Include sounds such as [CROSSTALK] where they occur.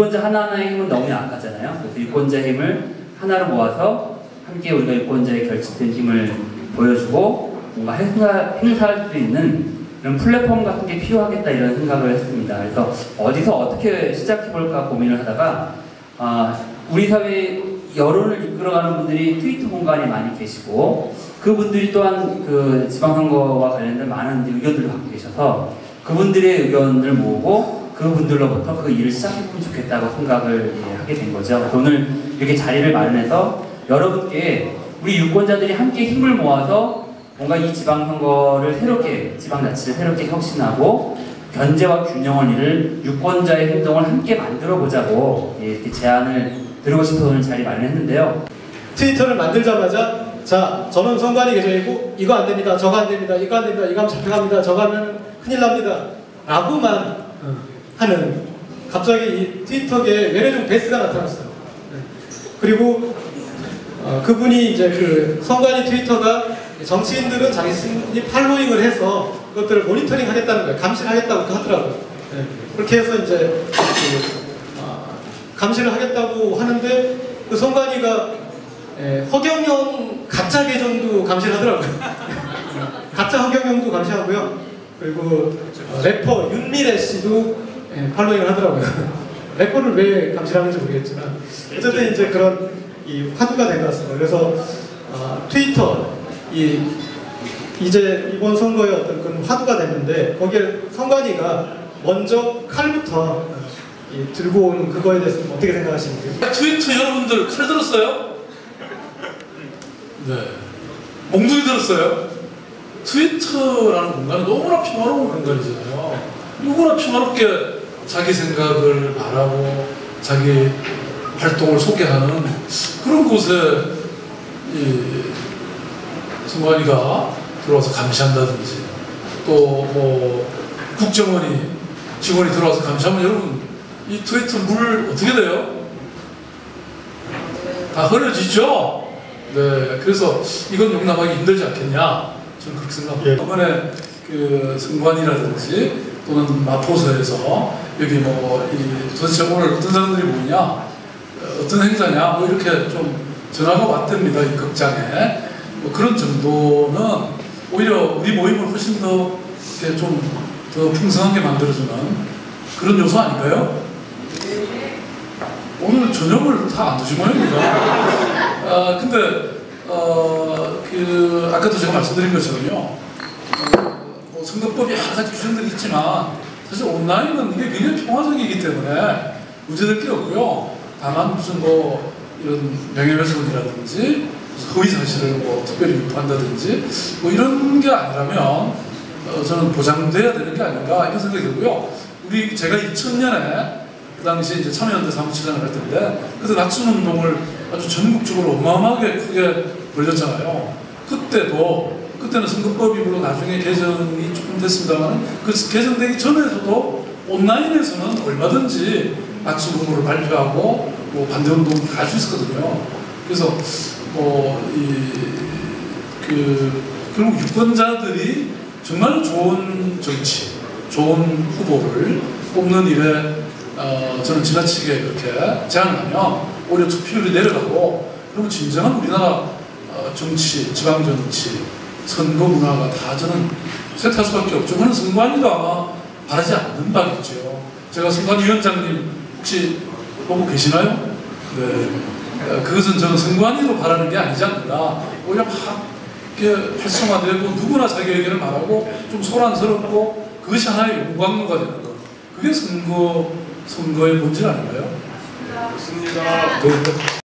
유권자 하나하나의 힘은 너무 약하잖아요. 그래서 유권자의 힘을 하나로 모아서 함께 우리가 유권자의 결집된 힘을 보여주고 뭔가 행사, 행사할 수 있는 이런 플랫폼 같은 게 필요하겠다 이런 생각을 했습니다. 그래서 어디서 어떻게 시작해볼까 고민을 하다가 아, 우리 사회 여론을 이끌어가는 분들이 트위터 공간에 많이 계시고 그분들이 또한 그 지방선거와 관련된 많은 의견들을 갖고 계셔서 그분들의 의견을 모으고 그분들로부터 그 일을 시작해보면 좋겠다고 생각을 예, 하게 된 거죠. 오늘 이렇게 자리를 마련해서 여러분께 우리 유권자들이 함께 힘을 모아서 뭔가 이 지방선거를 새롭게 지방자치를 새롭게 혁신하고 견제와 균형을 이룰 유권자의 행동을 함께 만들어 보자고 예, 이렇게 제안을 드리고 싶어서 오늘 자리 마련했는데요. 트위터를 만들자마자 자 저는 선관위 계정이고 이거 안 됩니다 저거 안 됩니다 이거 안 됩니다 이거 하면 잡혀갑니다 저거 하면 큰일 납니다 라고만 하는 갑자기 이 트위터계에 외래종 베스가 나타났어요 네. 그리고 어, 그분이 이제 그 선관위 트위터가 정치인들은 자신이 팔로잉을 해서 그것들을 모니터링 하겠다는 거예요 감시를 하겠다고 하더라고요 네. 그렇게 해서 이제 그, 아, 감시를 하겠다고 하는데 그 선관위가 예, 허경영 가짜 계정도 감시를 하더라고요. [LAUGHS] 가짜 허경영도 감시하고요. 그리고 어, 래퍼 윤미래 씨도 예, 팔로잉을 하더라고요. [LAUGHS] 래퍼를 왜 감시를 하는지 모르겠지만 어쨌든 이제 그런 이 화두가 된 것 같습니다. 그래서 어, 트위터 이 이제 이번 선거에 어떤 그런 화두가 됐는데 거기에 선관위가 먼저 칼부터 이 들고 오는 그거에 대해서 어떻게 생각하시는지? 트위터 여러분들 칼 들었어요? 네. 몽둥이 들었어요? 트위터라는 공간은 너무나 평화로운 공간이잖아요. 누구나 평화롭게 자기 생각을 말하고 자기 활동을 소개하는 그런 곳에 이 선관위가 들어와서 감시한다든지 또 뭐 국정원이 직원이 들어와서 감시하면 여러분 이 트위터 물 어떻게 돼요? 다 흐려지죠? 네, 그래서 이건 용납하기 힘들지 않겠냐? 저는 그렇게 생각합니다. 예. 이번에 그 승관이라든지 또는 마포서에서 여기 뭐 이 도대체 오늘 어떤 사람들이 모이냐? 어, 어떤 행사냐? 뭐 이렇게 좀 전화가 왔답니다. 이 극장에. 뭐 그런 정도는 오히려 우리 모임을 훨씬 더 이렇게 좀 더 풍성하게 만들어주는 그런 요소 아닌가요? 오늘 저녁을 다 안 드신 모양입니다. 아, 근데, 어, 그, 아까도 제가 말씀드린 것처럼요. 선거법이 여러 가지 규정들이 있지만, 사실 온라인은 이게 굉장히 평화적이기 때문에 문제될 게 없고요. 다만 무슨 뭐, 이런 명예훼손이라든지, 허위 사실을 뭐 특별히 유포한다든지, 뭐 이런 게 아니라면, 어, 저는 보장돼야 되는 게 아닌가, 이런 생각이 들고요. 우리, 제가 2000년에 그 당시 이제 참여연대 사무처장을 할 텐데 그때 낙선 운동을 아주 전국적으로 어마어마하게 크게 벌렸잖아요. 그때도 그때는 선거법이 물론 나중에 개정이 조금 됐습니다만 그 개정되기 전에서도 온라인에서는 얼마든지 낙선 운동을 발표하고 뭐 반대 운동 다 할 수 있었거든요. 그래서 뭐이그 결국 유권자들이 정말 좋은 정치, 좋은 후보를 뽑는 일에 어, 저는 지나치게 그렇게 제안하면 오히려 투표율이 내려가고 그러면 진정한 우리나라 어, 정치, 지방 정치, 선거 문화가 다 저는 쇠퇴할 수밖에 없죠. 그는 선관위도 아마 바라지 않는 바겠죠. 제가 선관위원장님 혹시 보고 계시나요? 네. 어, 그것은 저는 선관위로 바라는 게 아니지 않는다. 오히려 막 이렇게 활성화되고 누구나 자기 의견을 말하고 좀 소란스럽고 그것이 하나의 용광로가 되는 것. 그게 선거 선거의 본질 아닌가요? 맞습니다. 네.